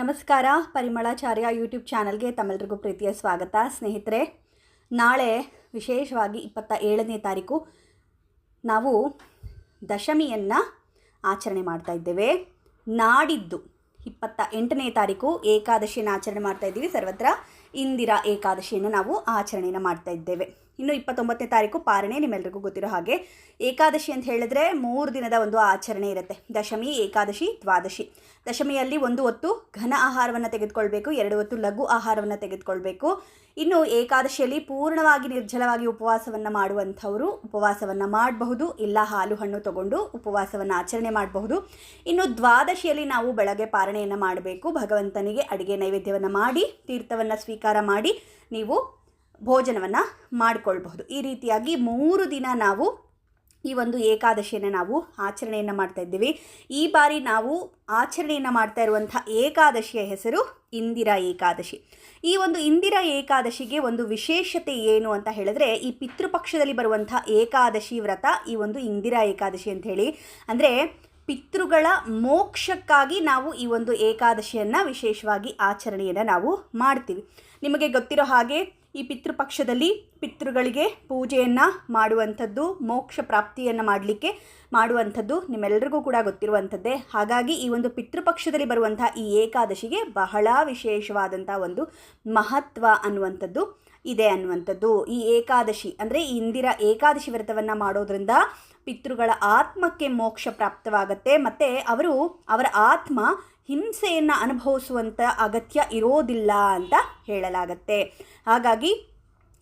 ನಮಸ್ಕಾರ. ಪರಿಮಳಾಚಾರ್ಯ ಯೂಟ್ಯೂಬ್ ಚಾನಲ್ಗೆ ತಮ್ಮೆಲ್ರಿಗೂ ಪ್ರೀತಿಯ ಸ್ವಾಗತ. ಸ್ನೇಹಿತರೆ, ನಾಳೆ ವಿಶೇಷವಾಗಿ ಇಪ್ಪತ್ತ ಏಳನೇ ತಾರೀಕು ನಾವು ದಶಮಿಯನ್ನು ಆಚರಣೆ ಮಾಡ್ತಾ ಇದ್ದೇವೆ. ನಾಡಿದ್ದು ಇಪ್ಪತ್ತ ಎಂಟನೇ ತಾರೀಕು ಏಕಾದಶಿಯನ್ನು ಆಚರಣೆ ಮಾಡ್ತಾ ಇದ್ದೀವಿ. ಸರ್ವತ್ರ ಇಂದಿರಾ ಏಕಾದಶಿಯನ್ನು ನಾವು ಆಚರಣೆಯನ್ನು ಮಾಡ್ತಾ ಇದ್ದೇವೆ. ಇನ್ನು ಇಪ್ಪತ್ತೊಂಬತ್ತನೇ ತಾರೀಕು ಪಾರಣೆ ನಿಮ್ಮೆಲ್ಲರಿಗೂ ಗೊತ್ತಿರೋ ಹಾಗೆ. ಏಕಾದಶಿ ಅಂತ ಹೇಳಿದ್ರೆ ಮೂರು ದಿನದ ಒಂದು ಆಚರಣೆ ಇರುತ್ತೆ. ದಶಮಿ, ಏಕಾದಶಿ, ದ್ವಾದಶಿ. ದಶಮಿಯಲ್ಲಿ ಒಂದು ಹೊತ್ತು ಘನ ಆಹಾರವನ್ನು ತೆಗೆದುಕೊಳ್ಬೇಕು, ಎರಡು ಹೊತ್ತು ಲಘು ಆಹಾರವನ್ನು ತೆಗೆದುಕೊಳ್ಬೇಕು. ಇನ್ನು ಏಕಾದಶಿಯಲ್ಲಿ ಪೂರ್ಣವಾಗಿ ನಿರ್ಜಲವಾಗಿ ಉಪವಾಸವನ್ನು ಮಾಡುವಂಥವರು ಉಪವಾಸವನ್ನು ಮಾಡಬಹುದು, ಇಲ್ಲ ಹಾಲು ಹಣ್ಣು ತಗೊಂಡು ಉಪವಾಸವನ್ನು ಆಚರಣೆ ಮಾಡಬಹುದು. ಇನ್ನು ದ್ವಾದಶಿಯಲ್ಲಿ ನಾವು ಬೆಳಗ್ಗೆ ಪಾರಣೆಯನ್ನು ಮಾಡಬೇಕು. ಭಗವಂತನಿಗೆ ಅಡುಗೆ ನೈವೇದ್ಯವನ್ನು ಮಾಡಿ, ತೀರ್ಥವನ್ನು ಸ್ವೀಕಾರ ಮಾಡಿ, ನೀವು ಭೋಜನವನ್ನು ಮಾಡಿಕೊಳ್ಬಹುದು. ಈ ರೀತಿಯಾಗಿ ಮೂರು ದಿನ ನಾವು ಈ ಒಂದು ಏಕಾದಶಿಯನ್ನು ನಾವು ಆಚರಣೆಯನ್ನು ಮಾಡ್ತಾ ಇದ್ದೀವಿ. ಈ ಬಾರಿ ನಾವು ಆಚರಣೆಯನ್ನು ಮಾಡ್ತಾ ಇರುವಂಥ ಏಕಾದಶಿಯ ಹೆಸರು ಇಂದಿರಾ ಏಕಾದಶಿ. ಈ ಒಂದು ಇಂದಿರಾ ಏಕಾದಶಿಗೆ ಒಂದು ವಿಶೇಷತೆ ಏನು ಅಂತ ಹೇಳಿದ್ರೆ ಈ ಪಿತೃಪಕ್ಷದಲ್ಲಿ ಬರುವಂಥ ಏಕಾದಶಿ ವ್ರತ ಈ ಒಂದು ಇಂದಿರಾ ಏಕಾದಶಿ ಅಂತ ಹೇಳಿ. ಅಂದರೆ ಪಿತೃಗಳ ಮೋಕ್ಷಕ್ಕಾಗಿ ನಾವು ಈ ಒಂದು ಏಕಾದಶಿಯನ್ನು ವಿಶೇಷವಾಗಿ ಆಚರಣೆಯನ್ನು ನಾವು ಮಾಡ್ತೀವಿ. ನಿಮಗೆ ಗೊತ್ತಿರೋ ಹಾಗೆ ಈ ಪಿತೃಪಕ್ಷದಲ್ಲಿ ಪಿತೃಗಳಿಗೆ ಪೂಜೆಯನ್ನು ಮಾಡುವಂಥದ್ದು, ಮೋಕ್ಷ ಪ್ರಾಪ್ತಿಯನ್ನು ಮಾಡಲಿಕ್ಕೆ ಮಾಡುವಂಥದ್ದು ನಿಮ್ಮೆಲ್ಲರಿಗೂ ಕೂಡ ಗೊತ್ತಿರುವಂಥದ್ದೇ. ಹಾಗಾಗಿ ಈ ಒಂದು ಪಿತೃಪಕ್ಷದಲ್ಲಿ ಬರುವಂಥ ಈ ಏಕಾದಶಿಗೆ ಬಹಳ ವಿಶೇಷವಾದಂಥ ಒಂದು ಮಹತ್ವ ಅನ್ನುವಂಥದ್ದು ಇದೆ ಅನ್ನುವಂಥದ್ದು. ಈ ಏಕಾದಶಿ ಅಂದರೆ ಇಂದಿರಾ ಏಕಾದಶಿ ವ್ರತವನ್ನು ಮಾಡೋದ್ರಿಂದ ಪಿತೃಗಳ ಆತ್ಮಕ್ಕೆ ಮೋಕ್ಷ ಪ್ರಾಪ್ತವಾಗುತ್ತೆ. ಮತ್ತು ಅವರು ಅವರ ಆತ್ಮ ಹಿಂಸೆಯನ್ನು ಅನುಭವಿಸುವಂಥ ಅಗತ್ಯ ಇರೋದಿಲ್ಲ ಅಂತ ಹೇಳಲಾಗತ್ತೆ. ಹಾಗಾಗಿ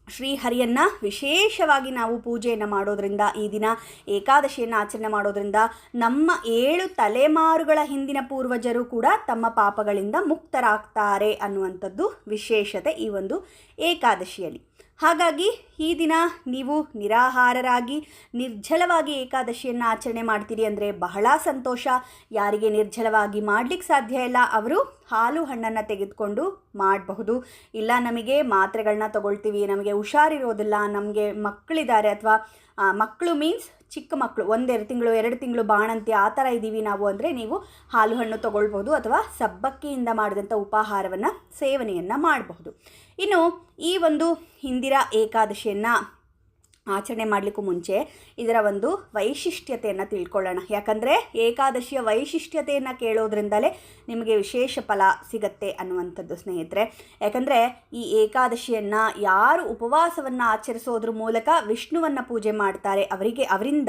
ಶ್ರೀಹರಿಯನ್ನು ವಿಶೇಷವಾಗಿ ನಾವು ಪೂಜೆಯನ್ನು ಮಾಡೋದರಿಂದ, ಈ ದಿನ ಏಕಾದಶಿಯನ್ನು ಆಚರಣೆ ಮಾಡೋದರಿಂದ ನಮ್ಮ ಏಳು ತಲೆಮಾರುಗಳ ಹಿಂದಿನ ಪೂರ್ವಜರು ಕೂಡ ತಮ್ಮ ಪಾಪಗಳಿಂದ ಮುಕ್ತರಾಗ್ತಾರೆ ಅನ್ನುವಂಥದ್ದು ವಿಶೇಷತೆ ಈ ಒಂದು ಏಕಾದಶಿಯಲ್ಲಿ. ಹಾಗಾಗಿ ಈ ದಿನ ನೀವು ನಿರಾಹಾರರಾಗಿ, ನಿರ್ಜಲವಾಗಿ ಏಕಾದಶಿಯನ್ನು ಆಚರಣೆ ಮಾಡ್ತೀರಿ ಅಂದರೆ ಬಹಳ ಸಂತೋಷ. ಯಾರಿಗೆ ನಿರ್ಜಲವಾಗಿ ಮಾಡಲಿಕ್ಕೆ ಸಾಧ್ಯ ಇಲ್ಲ, ಅವರು ಹಾಲು ಹಣ್ಣನ್ನು ತೆಗೆದುಕೊಂಡು ಮಾಡಬಹುದು. ಇಲ್ಲ, ನಮಗೆ ಮಾತ್ರೆಗಳನ್ನ ತಗೊಳ್ತೀವಿ, ನಮಗೆ ಹುಷಾರಿರೋದಿಲ್ಲ, ನಮಗೆ ಮಕ್ಕಳಿದ್ದಾರೆ ಅಥವಾ ಮಕ್ಕಳು ಮೀನ್ಸ್ ಚಿಕ್ಕ ಮಕ್ಕಳು ಒಂದೆರಡು ತಿಂಗಳು, ಎರಡು ತಿಂಗಳು ಬಾಣಂತಿ ಆ ಥರ ಇದ್ದೀವಿ ನಾವು ಅಂದರೆ ನೀವು ಹಾಲು ಹಣ್ಣು ತೊಗೊಳ್ಬೋದು ಅಥವಾ ಸಬ್ಬಕ್ಕಿಯಿಂದ ಮಾಡಿದಂಥ ಉಪಾಹಾರವನ್ನು, ಸೇವನೆಯನ್ನು ಮಾಡಬಹುದು. ಇನ್ನು ಈ ಒಂದು ಇಂದಿರಾ ಏಕಾದಶಿಯನ್ನು ಆಚರಣೆ ಮಾಡಲಿಕ್ಕೂ ಮುಂಚೆ ಇದರ ಒಂದು ವೈಶಿಷ್ಟ್ಯತೆಯನ್ನು ತಿಳ್ಕೊಳ್ಳೋಣ. ಯಾಕಂದರೆ ಏಕಾದಶಿಯ ವೈಶಿಷ್ಟ್ಯತೆಯನ್ನು ಕೇಳೋದ್ರಿಂದಲೇ ನಿಮಗೆ ವಿಶೇಷ ಫಲ ಸಿಗತ್ತೆ ಅನ್ನುವಂಥದ್ದು ಸ್ನೇಹಿತರೆ. ಯಾಕಂದರೆ ಈ ಏಕಾದಶಿಯನ್ನು ಯಾರು ಉಪವಾಸವನ್ನು ಆಚರಿಸೋದ್ರ ಮೂಲಕ ವಿಷ್ಣುವನ್ನು ಪೂಜೆ ಮಾಡ್ತಾರೆ. ಅವರಿಗೆ ಅವರಿಂದ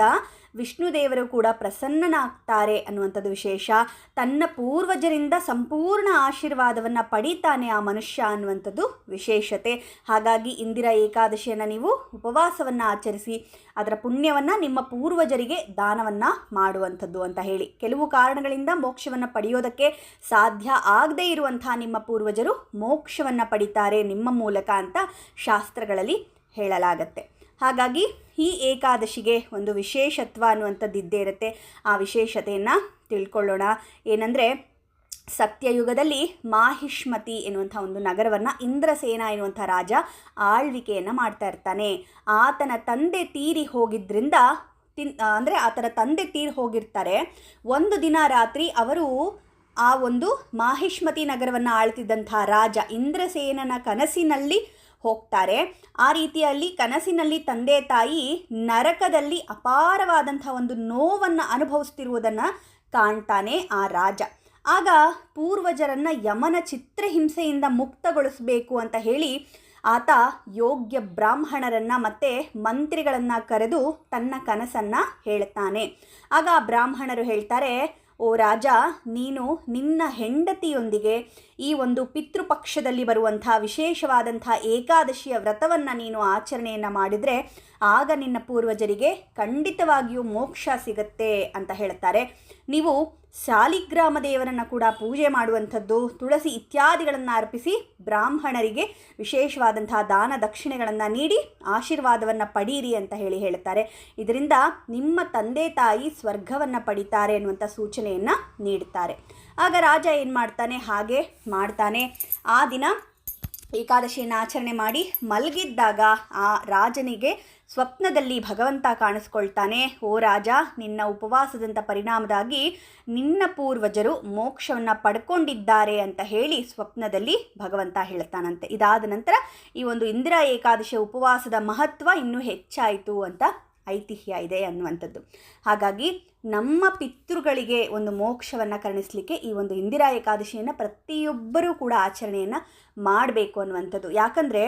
ವಿಷ್ಣು ದೇವರು ಕೂಡ ಪ್ರಸನ್ನನಾಗ್ತಾರೆ ಅನ್ನುವಂಥದ್ದು ವಿಶೇಷ. ತನ್ನ ಪೂರ್ವಜರಿಂದ ಸಂಪೂರ್ಣ ಆಶೀರ್ವಾದವನ್ನು ಪಡೀತಾನೆ ಆ ಮನುಷ್ಯ ಅನ್ನುವಂಥದ್ದು ವಿಶೇಷತೆ. ಹಾಗಾಗಿ ಇಂದಿರಾ ಏಕಾದಶಿಯನ್ನು ನೀವು ಉಪವಾಸವನ್ನು ಆಚರಿಸಿ, ಅದರ ಪುಣ್ಯವನ್ನು ನಿಮ್ಮ ಪೂರ್ವಜರಿಗೆ ದಾನವನ್ನು ಮಾಡುವಂಥದ್ದು ಅಂತ ಹೇಳಿ. ಕೆಲವು ಕಾರಣಗಳಿಂದ ಮೋಕ್ಷವನ್ನು ಪಡೆಯೋದಕ್ಕೆ ಸಾಧ್ಯ ಆಗದೇ ಇರುವಂತಹ ನಿಮ್ಮ ಪೂರ್ವಜರು ಮೋಕ್ಷವನ್ನು ಪಡಿತಾರೆ ನಿಮ್ಮ ಮೂಲಕ ಅಂತ ಶಾಸ್ತ್ರಗಳಲ್ಲಿ ಹೇಳಲಾಗತ್ತೆ. ಹಾಗಾಗಿ ಈ ಏಕಾದಶಿಗೆ ಒಂದು ವಿಶೇಷತ್ವ ಅನ್ನುವಂಥದ್ದು ಇದ್ದೇ ಇರುತ್ತೆ. ಆ ವಿಶೇಷತೆಯನ್ನು ತಿಳ್ಕೊಳ್ಳೋಣ. ಏನಂದರೆ, ಸತ್ಯಯುಗದಲ್ಲಿ ಮಾಹಿಷ್ಮತಿ ಎನ್ನುವಂಥ ಒಂದು ನಗರವನ್ನು ಇಂದ್ರಸೇನ ಎನ್ನುವಂಥ ರಾಜ ಆಳ್ವಿಕೆಯನ್ನು ಮಾಡ್ತಾ ಇರ್ತಾನೆ. ಆತನ ತಂದೆ ತೀರಿ ಹೋಗಿದ್ದರಿಂದ ತಿನ್ ಅಂದರೆ ಆತನ ತಂದೆ ತೀರಿ ಹೋಗಿರ್ತಾರೆ. ಒಂದು ದಿನ ರಾತ್ರಿ ಅವರು ಆ ಒಂದು ಮಾಹಿಷ್ಮತಿ ನಗರವನ್ನು ಆಳ್ತಿದ್ದಂಥ ರಾಜ ಇಂದ್ರಸೇನನ ಕನಸಿನಲ್ಲಿ ಹೋಗ್ತಾರೆ. ಆ ರೀತಿಯಲ್ಲಿ ಕನಸಿನಲ್ಲಿ ತಂದೆ ತಾಯಿ ನರಕದಲ್ಲಿ ಅಪಾರವಾದಂಥ ಒಂದು ನೋವನ್ನು ಅನುಭವಿಸ್ತಿರುವುದನ್ನು ಕಾಣ್ತಾನೆ ಆ ರಾಜ. ಆಗ ಪೂರ್ವಜರನ್ನು ಯಮನ ಚಿತ್ರಹಿಂಸೆಯಿಂದ ಮುಕ್ತಗೊಳಿಸಬೇಕು ಅಂತ ಹೇಳಿ ಆತ ಯೋಗ್ಯ ಬ್ರಾಹ್ಮಣರನ್ನು ಮತ್ತು ಮಂತ್ರಿಗಳನ್ನು ಕರೆದು ತನ್ನ ಕನಸನ್ನು ಹೇಳ್ತಾನೆ. ಆಗ ಆ ಬ್ರಾಹ್ಮಣರು ಹೇಳ್ತಾರೆ ಓ ರಾಜ, ನೀನು ನಿನ್ನ ಹೆಂಡತಿಯೊಂದಿಗೆ ಈ ಒಂದು ಪಿತೃಪಕ್ಷದಲ್ಲಿ ಬರುವಂಥ ವಿಶೇಷವಾದಂಥ ಏಕಾದಶಿಯ ವ್ರತವನ್ನು ನೀನು ಆಚರಣೆಯನ್ನು ಮಾಡಿದರೆ ಆಗ ನಿನ್ನ ಪೂರ್ವಜರಿಗೆ ಖಂಡಿತವಾಗಿಯೂ ಮೋಕ್ಷ ಸಿಗತ್ತೆ ಅಂತ ಹೇಳ್ತಾರೆ. ನೀವು ಶಾಲಿಗ್ರಾಮ ದೇವರನ್ನು ಕೂಡ ಪೂಜೆ ಮಾಡುವಂಥದ್ದು, ತುಳಸಿ ಇತ್ಯಾದಿಗಳನ್ನು ಅರ್ಪಿಸಿ ಬ್ರಾಹ್ಮಣರಿಗೆ ವಿಶೇಷವಾದಂತಹ ದಾನ ದಕ್ಷಿಣೆಗಳನ್ನು ನೀಡಿ ಆಶೀರ್ವಾದವನ್ನು ಪಡೀರಿ ಅಂತ ಹೇಳಿ ಹೇಳ್ತಾರೆ ಇದರಿಂದ ನಿಮ್ಮ ತಂದೆ ತಾಯಿ ಸ್ವರ್ಗವನ್ನು ಪಡಿತಾರೆ ಅನ್ನುವಂಥ ಸೂಚನೆಯನ್ನು ನೀಡುತ್ತಾರೆ ಆಗ ರಾಜ ಏನು ಮಾಡ್ತಾನೆ? ಹಾಗೆ ಮಾಡ್ತಾನೆ. ಆ ದಿನ ಏಕಾದಶಿಯನ್ನು ಆಚರಣೆ ಮಾಡಿ ಮಲಗಿದ್ದಾಗ ಆ ರಾಜನಿಗೆ ಸ್ವಪ್ನದಲ್ಲಿ ಭಗವಂತ ಕಾಣಿಸ್ಕೊಳ್ತಾನೆ, ಓ ರಾಜ, ನಿನ್ನ ಉಪವಾಸದಂಥ ಪರಿಣಾಮದಾಗಿ ನಿನ್ನ ಪೂರ್ವಜರು ಮೋಕ್ಷವನ್ನು ಪಡ್ಕೊಂಡಿದ್ದಾರೆ ಅಂತ ಹೇಳಿ ಸ್ವಪ್ನದಲ್ಲಿ ಭಗವಂತ ಹೇಳ್ತಾನಂತೆ. ಇದಾದ ನಂತರ ಈ ಒಂದು ಇಂದಿರಾ ಏಕಾದಶಿ ಉಪವಾಸದ ಮಹತ್ವ ಇನ್ನೂ ಹೆಚ್ಚಾಯಿತು ಅಂತ ಐತಿಹ್ಯ ಇದೆ ಅನ್ನುವಂಥದ್ದು. ಹಾಗಾಗಿ ನಮ್ಮ ಪಿತೃಗಳಿಗೆ ಒಂದು ಮೋಕ್ಷವನ್ನು ಕರುಣಿಸಲಿಕ್ಕೆ ಈ ಒಂದು ಇಂದಿರಾ ಏಕಾದಶಿಯನ್ನು ಪ್ರತಿಯೊಬ್ಬರೂ ಕೂಡ ಆಚರಣೆಯನ್ನು ಮಾಡಬೇಕು ಅನ್ನುವಂಥದ್ದು. ಯಾಕಂದರೆ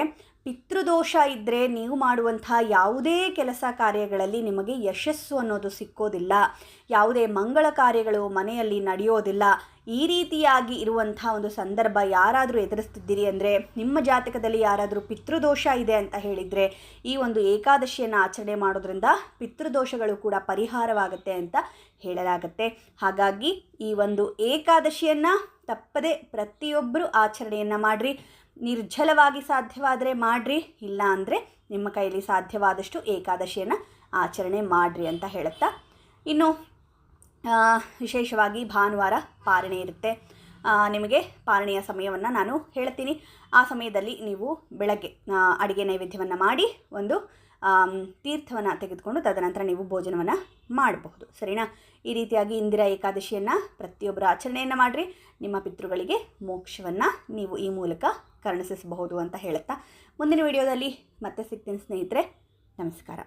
ಪಿತೃದೋಷ ಇದ್ದರೆ ನೀವು ಮಾಡುವಂತಹ ಯಾವುದೇ ಕೆಲಸ ಕಾರ್ಯಗಳಲ್ಲಿ ನಿಮಗೆ ಯಶಸ್ಸು ಅನ್ನೋದು ಸಿಕ್ಕೋದಿಲ್ಲ. ಯಾವುದೇ ಮಂಗಳ ಕಾರ್ಯಗಳು ಮನೆಯಲ್ಲಿ ನಡೆಯೋದಿಲ್ಲ. ಈ ರೀತಿಯಾಗಿ ಇರುವಂಥ ಒಂದು ಸಂದರ್ಭ ಯಾರಾದರೂ ಎದುರಿಸ್ತಿದ್ದೀರಿ ಅಂದರೆ, ನಿಮ್ಮ ಜಾತಕದಲ್ಲಿ ಯಾರಾದರೂ ಪಿತೃದೋಷ ಇದೆ ಅಂತ ಹೇಳಿದರೆ, ಈ ಒಂದು ಏಕಾದಶಿಯನ್ನು ಆಚರಣೆ ಮಾಡೋದ್ರಿಂದ ಪಿತೃದೋಷಗಳು ಕೂಡ ಪರಿಹಾರವಾಗುತ್ತೆ ಅಂತ ಹೇಳಲಾಗುತ್ತೆ. ಹಾಗಾಗಿ ಈ ಒಂದು ಏಕಾದಶಿಯನ್ನು ತಪ್ಪದೆ ಪ್ರತಿಯೊಬ್ಬರು ಆಚರಣೆಯನ್ನು ಮಾಡಿರಿ. ನಿರ್ಜಲವಾಗಿ ಸಾಧ್ಯವಾದರೆ ಮಾಡಿರಿ, ಇಲ್ಲ ಅಂದರೆ ನಿಮ್ಮ ಕೈಯಲ್ಲಿ ಸಾಧ್ಯವಾದಷ್ಟು ಏಕಾದಶಿಯನ್ನು ಆಚರಣೆ ಮಾಡಿರಿ ಅಂತ ಹೇಳುತ್ತಾ. ಇನ್ನು ವಿಶೇಷವಾಗಿ ಭಾನುವಾರ ಪಾರಣೆ ಇರುತ್ತೆ. ನಿಮಗೆ ಪಾರಣೆಯ ಸಮಯವನ್ನು ನಾನು ಹೇಳ್ತೀನಿ. ಆ ಸಮಯದಲ್ಲಿ ನೀವು ಬೆಳಗ್ಗೆ ಅಡಿಗೆ ನೈವೇದ್ಯವನ್ನು ಮಾಡಿ ಒಂದು ತೀರ್ಥವನ್ನು ತೆಗೆದುಕೊಂಡು ತದನಂತರ ನೀವು ಭೋಜನವನ್ನು ಮಾಡಬಹುದು. ಸರಿನಾ? ಈ ರೀತಿಯಾಗಿ ಇಂದಿರಾ ಏಕಾದಶಿಯನ್ನು ಪ್ರತಿಯೊಬ್ಬರ ಆಚರಣೆಯನ್ನು ಮಾಡಿರಿ. ನಿಮ್ಮ ಪಿತೃಗಳಿಗೆ ಮೋಕ್ಷವನ್ನು ನೀವು ಈ ಮೂಲಕ ಕರುಣಿಸಬಹುದು ಅಂತ ಹೇಳುತ್ತಾ ಮುಂದಿನ ವಿಡಿಯೋದಲ್ಲಿ ಮತ್ತೆ ಸಿಗ್ತೀನಿ ಸ್ನೇಹಿತರೆ, ನಮಸ್ಕಾರ.